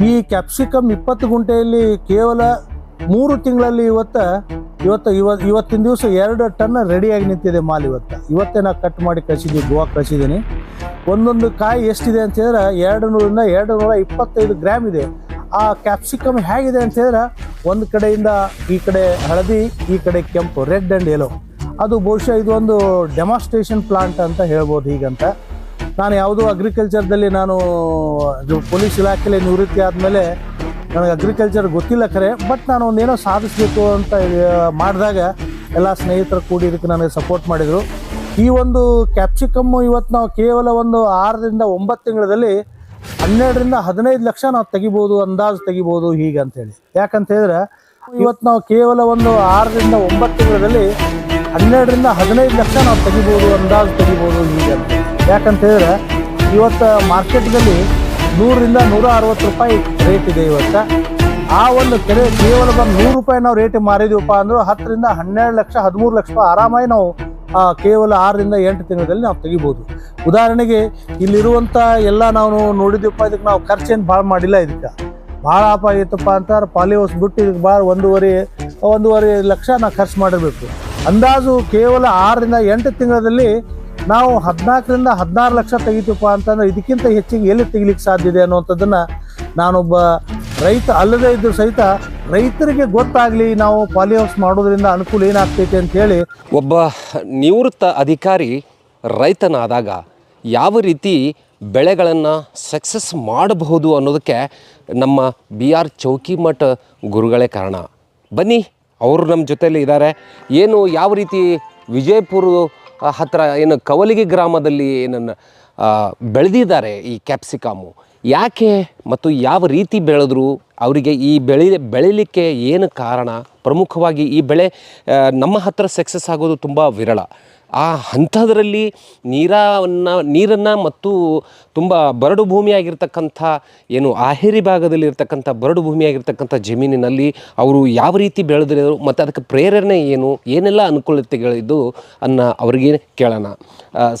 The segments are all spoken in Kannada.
ಈ ಕ್ಯಾಪ್ಸಿಕಮ್ ಇಪ್ಪತ್ತು ಗುಂಟೆಯಲ್ಲಿ ಕೇವಲ ಮೂರು ತಿಂಗಳಲ್ಲಿ ಇವತ್ತ, ಇವತ್ತು ಇವತ್ತು ಇವತ್ತಿನ ದಿವಸ ಎರಡು ಟನ್ ರೆಡಿಯಾಗಿ ನಿಂತಿದೆ ಮಾಲ್ ಇವತ್ತು. ಇವತ್ತೇ ನಾ ಕಟ್ ಮಾಡಿ ಕಳಿಸಿದ್ದೀವಿ ಗೋವಾ ಕಳಿಸಿದ್ದೀನಿ. ಒಂದೊಂದು ಕಾಯಿ ಎಷ್ಟಿದೆ ಅಂತ ಹೇಳಿದ್ರೆ ಎರಡು ನೂರಿಂದ ಎರಡು ನೂರ ಇಪ್ಪತ್ತೈದು ಗ್ರಾಮ್ ಇದೆ. ಆ ಕ್ಯಾಪ್ಸಿಕಮ್ ಹೇಗಿದೆ ಅಂತ ಹೇಳಿದ್ರೆ ಒಂದು ಕಡೆಯಿಂದ ಈ ಕಡೆ ಹಳದಿ, ಈ ಕಡೆ ಕೆಂಪು, ರೆಡ್ ಆ್ಯಂಡ್ ಯೆಲೋ ಅದು ಬಹುಶಃ ಇದೊಂದು ಡೆಮಾನ್ಸ್ಟ್ರೇಷನ್ ಪ್ಲಾಂಟ್ ಅಂತ ಹೇಳ್ಬೋದು ಹೀಗಂತ. ನಾನು ಯಾವುದೋ ಅಗ್ರಿಕಲ್ಚರ್ದಲ್ಲಿ ನಾನು ಪೊಲೀಸ್ ಇಲಾಖೆಯಲ್ಲಿ ನಿವೃತ್ತಿ ಆದಮೇಲೆ ನನಗೆ ಅಗ್ರಿಕಲ್ಚರ್ ಗೊತ್ತಿಲ್ಲ ಖರೆ ಬಟ್ ನಾನು ಒಂದೇನೋ ಸಾಧಿಸಬೇಕು ಅಂತ ಮಾಡಿದಾಗ ಎಲ್ಲ ಸ್ನೇಹಿತರು ಕೂಡಿ ಇದಕ್ಕೆ ನನಗೆ ಸಪೋರ್ಟ್ ಮಾಡಿದರು. ಈ ಒಂದು ಕ್ಯಾಪ್ಸಿಕಮ್ಮು ಇವತ್ತು ನಾವು ಕೇವಲ ಒಂದು ಆರರಿಂದ ಒಂಬತ್ತು ತಿಂಗಳಲ್ಲಿ ಹನ್ನೆರಡರಿಂದ ಹದಿನೈದು ಲಕ್ಷ ನಾವು ತೆಗಿಬೋದು, ಅಂದಾಜು ತೆಗಿಬೋದು ಹೀಗೆ ಅಂತೇಳಿ ಯಾಕಂತ ಹೇಳಿದ್ರೆ, ಇವತ್ತು ನಾವು ಕೇವಲ ಒಂದು ಆರರಿಂದ ಒಂಬತ್ತು ತಿಂಗಳಲ್ಲಿ ಹನ್ನೆರಡರಿಂದ ಹದಿನೈದು ಲಕ್ಷ ನಾವು ತೆಗಿಬೋದು, ಅಂದಾಜು ತೆಗಿಬೋದು ಹೀಗೆ ಅಂತ ಯಾಕಂತ ಹೇಳಿದ್ರೆ ಇವತ್ತು ಮಾರ್ಕೆಟ್ದಲ್ಲಿ ನೂರರಿಂದ ನೂರ ಅರವತ್ತು ರೂಪಾಯಿ ರೇಟ್ ಇದೆ ಇವತ್ತು. ಆ ಒಂದು ಕೆರೆ ಕೇವಲ ಒಂದು ನೂರು ರೂಪಾಯಿ ನಾವು ರೇಟ್ ಮಾರಿದೀವಪ್ಪ ಅಂದ್ರೆ ಹತ್ತರಿಂದ ಹನ್ನೆರಡು ಲಕ್ಷ, ಹದಿಮೂರು ಲಕ್ಷ ರೂಪಾಯಿ ಆರಾಮಾಗಿ ನಾವು ಕೇವಲ ಆರರಿಂದ ಎಂಟು ತಿಂಗಳಲ್ಲಿ ನಾವು ತೆಗಿಬೋದು. ಉದಾಹರಣೆಗೆ ಇಲ್ಲಿರುವಂಥ ಎಲ್ಲ ನಾವು ನೋಡಿದೀವಪ್ಪ, ಇದಕ್ಕೆ ನಾವು ಖರ್ಚೇನು ಭಾಳ ಮಾಡಿಲ್ಲ ಇದಕ್ಕೆ. ಭಾಳ ಆಪ ಇತ್ತಪ್ಪ ಅಂತಾರೆ, ಪಾಲಿ ಹೌಸ್ ಬಿಟ್ಟು ಇದಕ್ಕೆ ಭಾಳ ಒಂದೂವರೆ ಒಂದೂವರೆ ಲಕ್ಷ ನಾವು ಖರ್ಚು ಮಾಡಿರಬೇಕು. ಅಂದಾಜು ಕೇವಲ ಆರರಿಂದ ಎಂಟು ತಿಂಗಳಲ್ಲಿ ನಾವು ಹದಿನಾಲ್ಕರಿಂದ ಹದಿನಾರು ಲಕ್ಷ ತೆಗಿತೀವಪ್ಪ ಅಂತಂದ್ರೆ ಇದಕ್ಕಿಂತ ಹೆಚ್ಚಿಗೆ ಎಲ್ಲಿ ತೆಗಿಲಿಕ್ಕೆ ಸಾಧ್ಯ ಇದೆ ಅನ್ನುವಂಥದ್ದನ್ನು ನಾನೊಬ್ಬ ರೈತ ಅಲ್ಲದೇ ಇದ್ದರೂ ಸಹಿತ ರೈತರಿಗೆ ಗೊತ್ತಾಗಲಿ, ನಾವು ಪಾಲಿ ಹೌಸ್ ಮಾಡೋದ್ರಿಂದ ಅನುಕೂಲ ಏನಾಗ್ತೈತೆ ಅಂತ ಹೇಳಿ ಒಬ್ಬ ನಿವೃತ್ತ ಅಧಿಕಾರಿ ರೈತನಾದಾಗ ಯಾವ ರೀತಿ ಬೆಳೆಗಳನ್ನು ಸಕ್ಸಸ್ ಮಾಡಬಹುದು ಅನ್ನೋದಕ್ಕೆ ನಮ್ಮ ಬಿ ಆರ್ ಚೌಕಿಮಠ ಗುರುಗಳೇ ಕಾರಣ. ಬನ್ನಿ, ಅವರು ನಮ್ಮ ಜೊತೆಯಲ್ಲಿ ಇದ್ದಾರೆ. ಏನು ಯಾವ ರೀತಿ ವಿಜಯಪುರ ಹತ್ತಿರ ಏನು ಕವಲಿಗೆ ಗ್ರಾಮದಲ್ಲಿ ಏನನ್ನು ಬೆಳೆದಿದ್ದಾರೆ ಈ ಕ್ಯಾಪ್ಸಿಕಾಮು. ಯಾಕೆ ಮತ್ತು ಯಾವ ರೀತಿ ಬೆಳೆದ್ರು ಅವರಿಗೆ ಈ ಬೆಳೆ, ಬೆಳಿಲಿಕ್ಕೆ ಏನು ಕಾರಣ? ಪ್ರಮುಖವಾಗಿ ಈ ಬೆಳೆ ನಮ್ಮ ಹತ್ರ ಸಕ್ಸಸ್ ಆಗೋದು ತುಂಬ ವಿರಳ. ಆ ಅಂಥದ್ರಲ್ಲಿ ನೀರವನ್ನು ನೀರನ್ನು ಮತ್ತು ತುಂಬ ಬರಡು ಭೂಮಿಯಾಗಿರ್ತಕ್ಕಂಥ ಏನು ಆಹೇರಿ ಭಾಗದಲ್ಲಿ ಇರ್ತಕ್ಕಂಥ ಬರಡು ಭೂಮಿಯಾಗಿರ್ತಕ್ಕಂಥ ಜಮೀನಿನಲ್ಲಿ ಅವರು ಯಾವ ರೀತಿ ಬೆಳೆದಿರೋರು ಮತ್ತು ಅದಕ್ಕೆ ಪ್ರೇರಣೆ ಏನು ಏನೆಲ್ಲ ಅನುಕೂಲತೆಗಳಿದ್ದು ಅನ್ನ ಅವರಿಗೆ ಕೇಳೋಣ.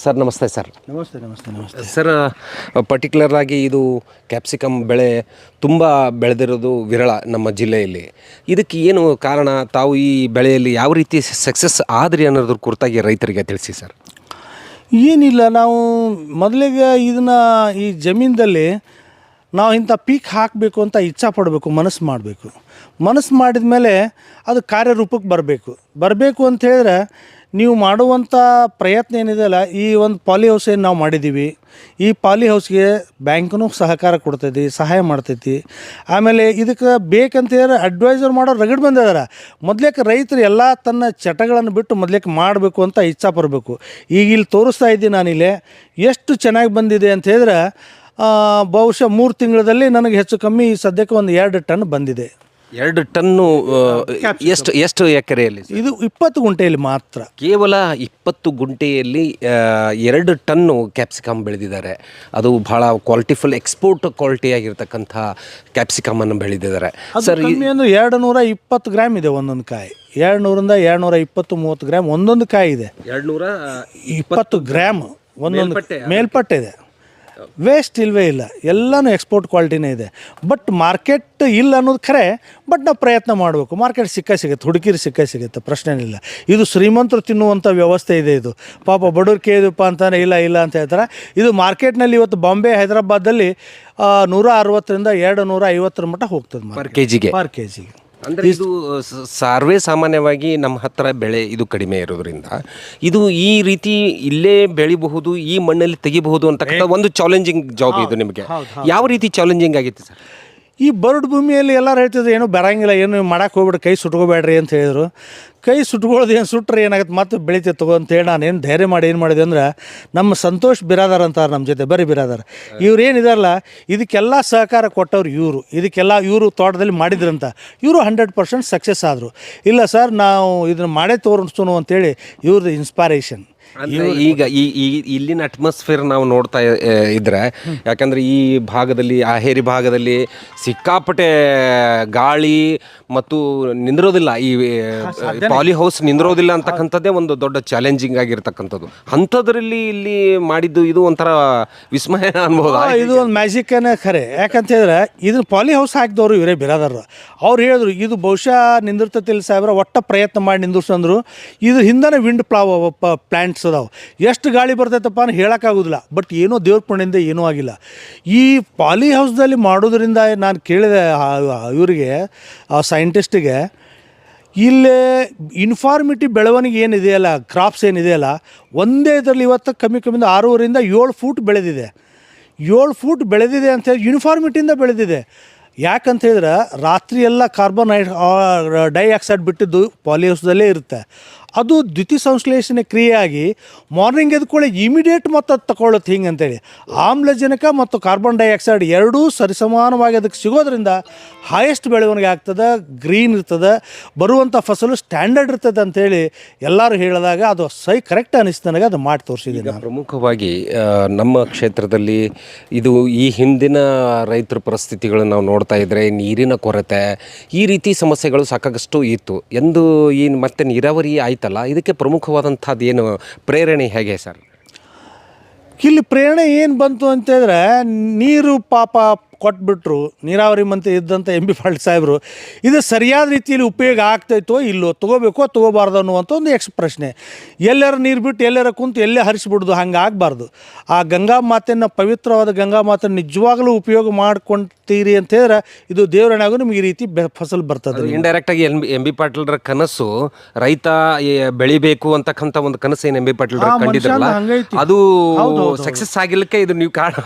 ಸರ್ ನಮಸ್ತೆ ಸರ್. ನಮಸ್ತೆ ನಮಸ್ತೆ ನಮಸ್ತೆ. ಸರ್ ಪರ್ಟಿಕ್ಯುಲರ್ ಆಗಿ ಇದು ಕ್ಯಾಪ್ಸಿಕಮ್ ಬೆಳೆ ತುಂಬ ಬೆಳೆದಿರೋದು ವಿರಳ ನಮ್ಮ ಜಿಲ್ಲೆಯಲ್ಲಿ. ಇದಕ್ಕೆ ಏನು ಕಾರಣ? ತಾವು ಈ ಬೆಳೆಯಲ್ಲಿ ಯಾವ ರೀತಿ ಸಕ್ಸಸ್ ಆದ್ರಿ ಅನ್ನೋದ್ರ ಕುರಿತಾಗಿ ರೈತರಿಗೆ ತಿಳಿಸಿ ಸರ್. ಏನಿಲ್ಲ, ನಾವು ಮೊದಲಿಗೆ ಇದನ್ನು ಈ ಜಮೀನದಲ್ಲಿ ನಾವು ಇಂಥ ಪೀಕ್ ಹಾಕಬೇಕು ಅಂತ ಇಚ್ಛಾ ಪಡಬೇಕು, ಮನಸ್ಸು ಮಾಡಬೇಕು. ಮನಸ್ಸು ಮಾಡಿದ ಮೇಲೆ ಅದು ಕಾರ್ಯರೂಪಕ್ಕೆ ಬರಬೇಕು. ಬರಬೇಕು ಅಂತ ಹೇಳಿದ್ರೆ ನೀವು ಮಾಡುವಂಥ ಪ್ರಯತ್ನ ಏನಿದೆಯಲ್ಲ ಈ ಒಂದು ಪಾಲಿ ಹೌಸ್ ಏನು ನಾವು ಮಾಡಿದ್ದೀವಿ ಈ ಪಾಲಿ ಹೌಸ್ಗೆ ಬ್ಯಾಂಕ್ನೂ ಸಹಕಾರ ಕೊಡ್ತೈತಿ, ಸಹಾಯ ಮಾಡ್ತೈತಿ. ಆಮೇಲೆ ಇದಕ್ಕೆ ಬೇಕಂತ ಹೇಳಿದ್ರೆ ಅಡ್ವೈಸರ್ ಮಾಡೋ ರಗಡ್ ಬಂದಿದ್ದಾರೆ ಮೊದ್ಲೇಕ ರೈತರು ಎಲ್ಲ ತನ್ನ ಚಟಗಳನ್ನು ಬಿಟ್ಟು ಮೊದ್ಲೇಕ ಮಾಡಬೇಕು ಅಂತ ಇಚ್ಛಾ ಬರಬೇಕು ಈಗ ಇಲ್ಲಿ ತೋರಿಸ್ತಾ ಇದ್ದೀನಿ ನಾನಿಲ್ಲಿ, ಎಷ್ಟು ಚೆನ್ನಾಗಿ ಬಂದಿದೆ ಅಂತ ಹೇಳಿದ್ರೆ ಬಹುಶಃ ಮೂರು ತಿಂಗಳಲ್ಲಿ ನನಗೆ ಹೆಚ್ಚು ಕಮ್ಮಿ ಸದ್ಯಕ್ಕೆ ಒಂದು ಎರಡು ಟನ್ ಬಂದಿದೆ. ಎರಡು ಟನ್ನು ಎಷ್ಟು ಎಷ್ಟು ಎಕರೆಯಲ್ಲಿ? ಇದು ಇಪ್ಪತ್ತು ಗುಂಟೆಯಲ್ಲಿ ಮಾತ್ರ. ಕೇವಲ ಇಪ್ಪತ್ತು ಗುಂಟೆಯಲ್ಲಿ ಎರಡು ಟನ್ನು ಕ್ಯಾಪ್ಸಿಕಮ್ ಬೆಳೆದಿದ್ದಾರೆ. ಅದು ಬಹಳ ಕ್ವಾಲಿಟಿಫುಲ್ ಎಕ್ಸ್ಪೋರ್ಟ್ ಕ್ವಾಲಿಟಿ ಆಗಿರ್ತಕ್ಕಂಥ ಕ್ಯಾಪ್ಸಿಕಮನ್ನು ಬೆಳೆದಿದ್ದಾರೆ. ಸರ್ ಇನ್ನೊಂದು ಅಂದ್ರೆ ಎರಡು ನೂರ ಇಪ್ಪತ್ತು ಗ್ರಾಮ್ ಇದೆ ಒಂದೊಂದು ಕಾಯಿ. ಎರಡು ನೂರಿಂದ ಎರಡು ನೂರ ಇಪ್ಪತ್ತು ಮೂವತ್ತು ಗ್ರಾಮ್ ಒಂದೊಂದು ಕಾಯಿ ಇದೆ. ಎರಡು ನೂರ ಇಪ್ಪತ್ತು ಗ್ರಾಮ್ ಒಂದೊಂದು? ಮೇಲ್ಪಟ್ಟೆ ಇದೆ. ವೇಸ್ಟ್ ಇಲ್ಲವೇ ಇಲ್ಲ. ಎಲ್ಲನೂ ಎಕ್ಸ್ಪೋರ್ಟ್ ಕ್ವಾಲಿಟಿನೇ ಇದೆ. ಬಟ್ ಮಾರ್ಕೆಟ್ ಇಲ್ಲ ಅನ್ನೋದು ಖರೆ ಬಟ್ ನಾವು ಪ್ರಯತ್ನ ಮಾಡಬೇಕು. ಮಾರ್ಕೆಟ್ ಸಿಕ್ಕ ಸಿಗುತ್ತೆ ಹುಡುಕಿರಿ ಸಿಕ್ಕ ಸಿಗುತ್ತೆ ಪ್ರಶ್ನೆನಿಲ್ಲ ಇದು ಶ್ರೀಮಂತರು ತಿನ್ನುವಂಥ ವ್ಯವಸ್ಥೆ ಇದೆ ಇದು. ಪಾಪ ಬಡವ್ರು ಕೇಳಿದಪ್ಪ ಅಂತಾನೆ ಇಲ್ಲ ಇಲ್ಲ ಅಂತ ಹೇಳ್ತಾರೆ. ಇದು ಮಾರ್ಕೆಟ್ನಲ್ಲಿ ಇವತ್ತು ಬಾಂಬೆ ಹೈದರಾಬಾದಲ್ಲಿ ನೂರ ಅರವತ್ತರಿಂದ ಎರಡು ನೂರ ಐವತ್ತರ ಮಟ್ಟ ಹೋಗ್ತದೆ ಪರ್ ಕೆ ಜಿಗೆ ಪರ್ ಕೆ ಜಿಗೆ ಅಂದರೆ ಇದು ಸರ್ವೇ ಸಾಮಾನ್ಯವಾಗಿ ನಮ್ಮ ಹತ್ರ ಬೆಳೆ ಇದು ಕಡಿಮೆ ಇರೋದ್ರಿಂದ ಇದು ಈ ರೀತಿ ಇಲ್ಲೇ ಬೆಳಿಬಹುದು ಈ ಮಣ್ಣಲ್ಲಿ ತೆಗಿಬಹುದು ಅಂತಕ್ಕಂಥ ಒಂದು ಚಾಲೆಂಜಿಂಗ್ ಜಾಬ್ ಇದು ನಿಮಗೆ. ಯಾವ ರೀತಿ ಚಾಲೆಂಜಿಂಗ್ ಆಗಿತ್ತು ಸರ್? ಈ ಬರಡು ಭೂಮಿಯಲ್ಲಿ ಎಲ್ಲರೂ ಹೇಳ್ತಿದ್ರು, ಏನು ಬರಂಗಿಲ್ಲ, ಏನು ಮಾಡಕ್ಕೆ ಹೋಗ್ಬಿಟ್ಟು ಕೈ ಸುಟ್ಕೋಬೇಡ್ರಿ ಅಂತ ಹೇಳಿದ್ರು. ಕೈ ಸುಟ್ಕೊಳ್ಳೋದು ಏನು ಸುಟ್ರೆ ಏನಾಗುತ್ತೆ? ಮತ್ತೆ ಬೆಳಿತೈತೆ ತಗೋ ಅಂತೇಳಿ ನಾನು ಏನು ಧೈರ್ಯ ಮಾಡಿ ಏನು ಮಾಡಿದೆ ಅಂದ್ರೆ, ನಮ್ಮ ಸಂತೋಷ್ ಬಿರಾದಾರ್ ಅಂತಾರೆ ನಮ್ಮ ಜೊತೆ ಬರೀ ಬಿರಾದಾರ್. ಇವ್ರು ಏನಿದಾರಲ್ಲ ಇದಕ್ಕೆಲ್ಲ ಸಹಕಾರ ಕೊಟ್ಟವ್ರು ಇವರು. ಇದಕ್ಕೆಲ್ಲ ಇವರು ತೋಟದಲ್ಲಿ ಮಾಡಿದ್ರಂತ. ಇವರು ಹಂಡ್ರೆಡ್ ಪರ್ಸೆಂಟ್ ಸಕ್ಸಸ್ ಆದರು. ಇಲ್ಲ ಸರ್, ನಾವು ಇದನ್ನು ಮಾಡೇ ತೋರಿಸ್ತು ಅಂತೇಳಿ ಇವ್ರದ್ದು ಇನ್ಸ್ಪೈರೇಷನ್ ಅಂದ್ರೆ ಈಗ ಈ ಈ ಇಲ್ಲಿನ ಅಟ್ಮಾಸ್ಫಿಯರ್ ನಾವು ನೋಡ್ತಾ ಇ- ಇದ್ರೆ ಯಾಕಂದ್ರೆ ಈ ಭಾಗದಲ್ಲಿ ಆ ಹೇರಿ ಭಾಗದಲ್ಲಿ ಸಿಕ್ಕಾಪಟ್ಟೆ ಗಾಳಿ ಮತ್ತು ನಿಂದಿರೋದಿಲ್ಲ. ಈ ಪಾಲಿ ಹೌಸ್ ನಿಂದಿರೋದಿಲ್ಲ ಅಂತಕ್ಕಂಥದ್ದೇ ಒಂದು ದೊಡ್ಡ ಚಾಲೆಂಜಿಂಗ್ ಆಗಿರ್ತಕ್ಕಂಥದ್ದು. ಅಂಥದ್ರಲ್ಲಿ ಇಲ್ಲಿ ಮಾಡಿದ್ದು ಇದು ಒಂಥರ ವಿಸ್ಮಯ ಅನ್ಬೋದು? ಆ, ಇದು ಒಂದು ಮ್ಯಾಜಿಕ್ಕನೇ ಖರೆ. ಯಾಕಂತ ಹೇಳಿದ್ರೆ ಇದನ್ನ ಪಾಲಿ ಹೌಸ್ ಹಾಕಿದವರು ಇವರೇ ಬಿರಾದಾರ ಅವ್ರು ಹೇಳಿದ್ರು ಇದು ಬಹುಶಃ ನಿಂದಿರ್ತತಿಲ್ಲ ಸಾಹೇಬ್ರ ಒಟ್ಟ ಪ್ರಯತ್ನ ಮಾಡಿ ನಿಂದಿರ್ಸಂದ್ರು ಇದು ಹಿಂದನೇ ವಿಂಡ್ ಪ್ಲಾವ್ ಪ್ಲ್ಯಾಂಟ್ಸ್ ಅದಾವೆ ಎಷ್ಟು ಗಾಳಿ ಬರ್ತೈತಪ್ಪ ಅಂತ ಹೇಳೋಕ್ಕಾಗೋದಿಲ್ಲ. ಬಟ್ ಏನೋ ದೇವ್ರ ಪುಣ್ಯದಿಂದ ಏನೂ ಆಗಿಲ್ಲ. ಈ ಪಾಲಿ ಹೌಸ್ದಲ್ಲಿ ಮಾಡೋದ್ರಿಂದ ನಾನು ಕೇಳಿದೆ ಇವರಿಗೆ ಸೈಂಟಿಸ್ಟಿಗೆ ಇಲ್ಲೇ ಇನ್ಫಾರ್ಮಿಟಿ ಬೆಳವಣಿಗೆ ಏನಿದೆಯಲ್ಲ ಕ್ರಾಪ್ಸ್ ಏನಿದೆಯಲ್ಲ ಒಂದೇ ಇದರಲ್ಲಿ ಇವತ್ತು ಕಮ್ಮಿ ಕಮ್ಮಿ ಆರೂವರಿಂದ ಏಳು ಫೂಟ್ ಬೆಳೆದಿದೆ. ಏಳು ಫೂಟ್ ಬೆಳೆದಿದೆ ಅಂತ ಹೇಳಿ ಯೂನಿಫಾರ್ಮಿಟಿಯಿಂದ ಬೆಳೆದಿದೆ. ಯಾಕಂತ ಹೇಳಿದ್ರೆ ರಾತ್ರಿ ಎಲ್ಲ ಕಾರ್ಬನ್ ಡೈಆಕ್ಸೈಡ್ ಬಿಟ್ಟಿದ್ದು ಪಾಲಿಹೌಸ್ದಲ್ಲೇ ಇರುತ್ತೆ. ಅದು ದ್ಯುತಿ ಸಂಶ್ಲೇಷಣೆ ಕ್ರಿಯೆಯಾಗಿ ಮಾರ್ನಿಂಗ್ ಎದ್ಕೊಳ್ಳಿ ಇಮಿಡಿಯೇಟ್ ಮತ್ತು ಅದು ತಗೊಳ್ಳುತ್ತೆ ಹಿಂಗೆ ಅಂತೇಳಿ. ಆಮ್ಲಜನಕ ಮತ್ತು ಕಾರ್ಬನ್ ಡೈಆಕ್ಸೈಡ್ ಎರಡೂ ಸರಿಸಮಾನವಾಗಿ ಅದಕ್ಕೆ ಸಿಗೋದ್ರಿಂದ ಹೈಯೆಸ್ಟ್ ಬೆಳವಣಿಗೆ ಆಗ್ತದೆ ಗ್ರೀನ್ ಇರ್ತದೆ ಬರುವಂಥ ಫಸಲು ಸ್ಟ್ಯಾಂಡರ್ಡ್ ಇರ್ತದೆ ಅಂತೇಳಿ ಎಲ್ಲರೂ ಹೇಳಿದಾಗ ಅದು ಸೈ ಕರೆಕ್ಟ್ ಅನಿಸ್ತು ನನಗೆ ಅದು ಮಾಡಿ ತೋರಿಸಿದ್ದೀನಿ ಪ್ರಮುಖವಾಗಿ ನಮ್ಮ ಕ್ಷೇತ್ರದಲ್ಲಿ ಇದು ಈ ಹಿಂದಿನ ರೈತರ ಪರಿಸ್ಥಿತಿಗಳನ್ನು ನಾವು ನೋಡ್ತಾ ಇದ್ದರೆ ನೀರಿನ ಕೊರತೆ ಈ ರೀತಿ ಸಮಸ್ಯೆಗಳು ಸಾಕಷ್ಟು ಇತ್ತು. ಎಂದು ಈ ಮತ್ತೆ ನೀರಾವರಿ ಆಯ್ತಲ್ಲ ಇದಕ್ಕೆ ಪ್ರಮುಖವಾದಂಥದ್ದು ಏನು? ಪ್ರೇರಣೆ ಹೇಗೆ ಸರ್? ಇಲ್ಲಿ ಪ್ರೇರಣೆ ಏನು ಬಂತು ಅಂತಂದರೆ ನೀರು ಪಾಪ ಕೊಟ್ಬಿಟ್ರು ನೀರಾವರಿ ಮಂತ್ರಿ ಇದ್ದಂಥ ಎಂ ಬಿ ಪಾಟೀಲ್ ಸಾಹೇಬರು ಇದು ಸರಿಯಾದ ರೀತಿಯಲ್ಲಿ ಉಪಯೋಗ ಆಗ್ತೈತೋ ಇಲ್ಲೋ ತೊಗೋಬೇಕೋ ತೊಗೋಬಾರ್ದು ಅನ್ನುವಂಥ ಒಂದು ಎಕ್ಸ್ ಪ್ರಶ್ನೆ. ಎಲ್ಲರ ನೀರು ಬಿಟ್ಟು ಎಲ್ಲರ ಕುಂತು ಎಲ್ಲೇ ಹರಿಸ್ಬಿಡ್ದು ಹಂಗೆ ಆಗಬಾರ್ದು ಆ ಗಂಗಾ ಮಾತೆಯನ್ನು ಪವಿತ್ರವಾದ ಗಂಗಾ ಮಾತನ್ನು ನಿಜವಾಗಲೂ ಉಪಯೋಗ ಮಾಡ್ಕೊಂತೀರಿ ಅಂತ ಹೇಳಿದ್ರೆ ಇದು ದೇವರಣೆಗೂ ನಿಮ್ಗೆ ಈ ರೀತಿ ಬೆ ಫಸಲು ಬರ್ತದೆ ಇಂಡೈರೆಕ್ಟಾಗಿ ಎಂ ಎಂ ಬಿ ಪಾಟೀಲ್ರ ಕನಸು ರೈತ ಬೆಳಿಬೇಕು ಅಂತಕ್ಕಂಥ ಒಂದು ಕನಸು ಏನು ಎಂ ಬಿ ಪಾಟೀಲ್ ಕಂಡಿದ್ರಲ್ಲ? ಅದು ಸಕ್ಸಸ್ ಆಗಿಲ್ಲಕ್ಕೆ ಇದು ನೀವು ಕಾರಣ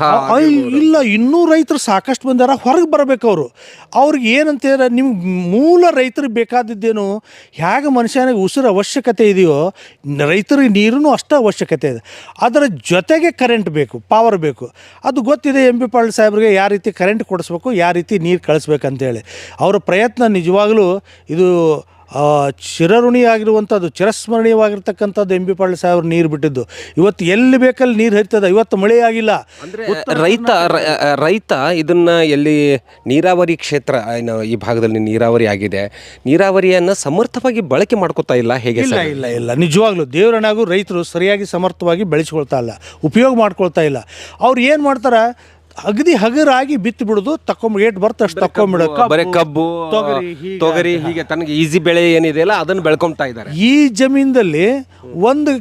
ಇಲ್ಲ ಇನ್ನೂ ರೈತರು ಸಾಕಷ್ಟು ಬಂದಾರ ಹೊರಗೆ ಬರಬೇಕು ಅವರು. ಅವ್ರಿಗೆ ಏನಂತ ಹೇಳಿದ್ರೆ ನಿಮ್ಗೆ ಮೂಲ ರೈತರಿಗೆ ಬೇಕಾದದ್ದೇನು, ಹೇಗೆ ಮನುಷ್ಯನಿಗೆ ಉಸಿರು ಅವಶ್ಯಕತೆ ಇದೆಯೋ, ರೈತರಿಗೆ ನೀರೂ ಅಷ್ಟೇ ಅವಶ್ಯಕತೆ ಇದೆ. ಅದರ ಜೊತೆಗೆ ಕರೆಂಟ್ ಬೇಕು ಪವರ್ ಬೇಕು. ಅದು ಗೊತ್ತಿದೆ ಎಂ ಪಿ ಪಾಟೀಲ್ ಸಾಹೇಬ್ರಿಗೆ ಯಾವ ರೀತಿ ಕರೆಂಟ್ ಕೊಡಿಸ್ಬೇಕು, ಯಾವ ರೀತಿ ನೀರು ಕಳಿಸ್ಬೇಕಂತೇಳಿ ಅವರ ಪ್ರಯತ್ನ ನಿಜವಾಗಲೂ ಇದು ಆ, ಚಿರಋಣಿ ಆಗಿರುವಂಥದ್ದು ಚಿರಸ್ಮರಣೀಯವಾಗಿರ್ತಕ್ಕಂಥದ್ದು ಎಂ ಬಿ ಪಾಟೀಲ್ ಸಾಹೇಬ್ರು ನೀರು ಬಿಟ್ಟಿದ್ದು. ಇವತ್ತು ಎಲ್ಲಿ ಬೇಕಲ್ಲಿ ನೀರು ಹರಿತದೆ? ಇವತ್ತು ಮಳೆ ಆಗಿಲ್ಲ ರೈತ ರೈತ ಇದನ್ನು ಎಲ್ಲಿ ನೀರಾವರಿ ಕ್ಷೇತ್ರ ಏನು ಈ ಭಾಗದಲ್ಲಿ ನೀರಾವರಿ ಆಗಿದೆ. ನೀರಾವರಿಯನ್ನು ಸಮರ್ಥವಾಗಿ ಬಳಕೆ ಮಾಡ್ಕೋತಾ ಇಲ್ಲ ಹೇಗೆ ಇಲ್ಲ ಇಲ್ಲ ಇಲ್ಲ. ನಿಜವಾಗ್ಲೂ ದೇವರನಾಗೂ ರೈತರು ಸರಿಯಾಗಿ ಸಮರ್ಥವಾಗಿ ಬೆಳೆಸ್ಕೊಳ್ತಾ ಇಲ್ಲ ಉಪಯೋಗ ಮಾಡ್ಕೊಳ್ತಾ ಇಲ್ಲ. ಅವ್ರು ಏನು ಮಾಡ್ತಾರೆ? ಅಗದಿ ಹಗರಾಗಿ ಬಿತ್ತು ಬಿಡುದು ತಕೊಂಡ್ ಏಟ್ ಬರ್ತ ಅಷ್ಟು ಬರೀ ಕಬ್ಬು ತೊಗರಿ, ಹೀಗೆ ತೊಗರಿ ಹೀಗೆ ತನಗೆ ಈಸಿ ಬೆಳೆ ಏನಿದೆಯಲ್ಲ ಅದನ್ನ ಬೆಳ್ಕೊಂತಾ ಇದ್ದಾರೆ. ಈ ಜಮೀನಲ್ಲಿ ಒಂದು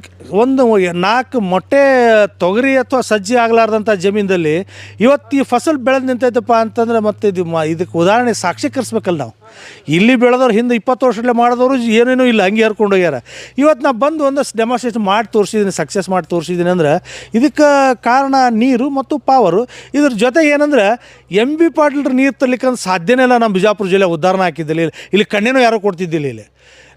ಒಂದು ನಾಲ್ಕು ಮೊಟ್ಟೆ ತೊಗರಿ ಅಥವಾ ಸಜ್ಜಿ ಆಗಲಾರ್ದಂಥ ಜಮೀನಲ್ಲಿ ಇವತ್ತು ಈ ಫಸಲ್ ಬೆಳೆದು ನಿಂತೈತಪ್ಪ ಅಂತಂದ್ರೆ ಮತ್ತೆ ಇದು ಮ ಇದಕ್ಕೆ ಉದಾಹರಣೆ ಸಾಕ್ಷೀಕರಿಸ್ಬೇಕಲ್ಲ ನಾವು. ಇಲ್ಲಿ ಬೆಳೆದವ್ರು ಹಿಂದೆ ಇಪ್ಪತ್ತು ವರ್ಷದಲ್ಲಿ ಮಾಡಿದವರು ಏನೇನೂ ಇಲ್ಲ, ಹಂಗೆ ಹರ್ಕೊಂಡು ಹೋಗ್ಯಾರ. ಇವತ್ತು ನಾ ಬಂದು ಒಂದಷ್ಟು ಡೆಮಾನ್ಸ್ಟ್ರೇಷನ್ ಮಾಡಿ ತೋರಿಸಿದ್ದೀನಿ ಸಕ್ಸಸ್ ಮಾಡಿ ತೋರಿಸಿದ್ದೀನಿ ಅಂದ್ರೆ ಇದಕ್ಕೆ ಕಾರಣ ನೀರು ಮತ್ತು ಪಾವರು ಇದ್ರ ಜೊತೆಗೆ ಏನಂದ್ರೆ ಎಂ ಬಿ ಪಾಟೀಲ್ರ ನೀರು ತರಲಿಕ್ಕೆ ಸಾಧ್ಯನೇ ಇಲ್ಲ ನಮ್ಮ ಬಿಜಾಪುರ ಜಿಲ್ಲೆ ಉದಾಹರಣೆ ಹಾಕಿದ್ದಿಲ್ಲ, ಇಲ್ಲಿ ಯಾರೋ ಯಾರೂ ಕೊಡ್ತಿದ್ದಿಲ್ಲ ಇಲ್ಲಿ.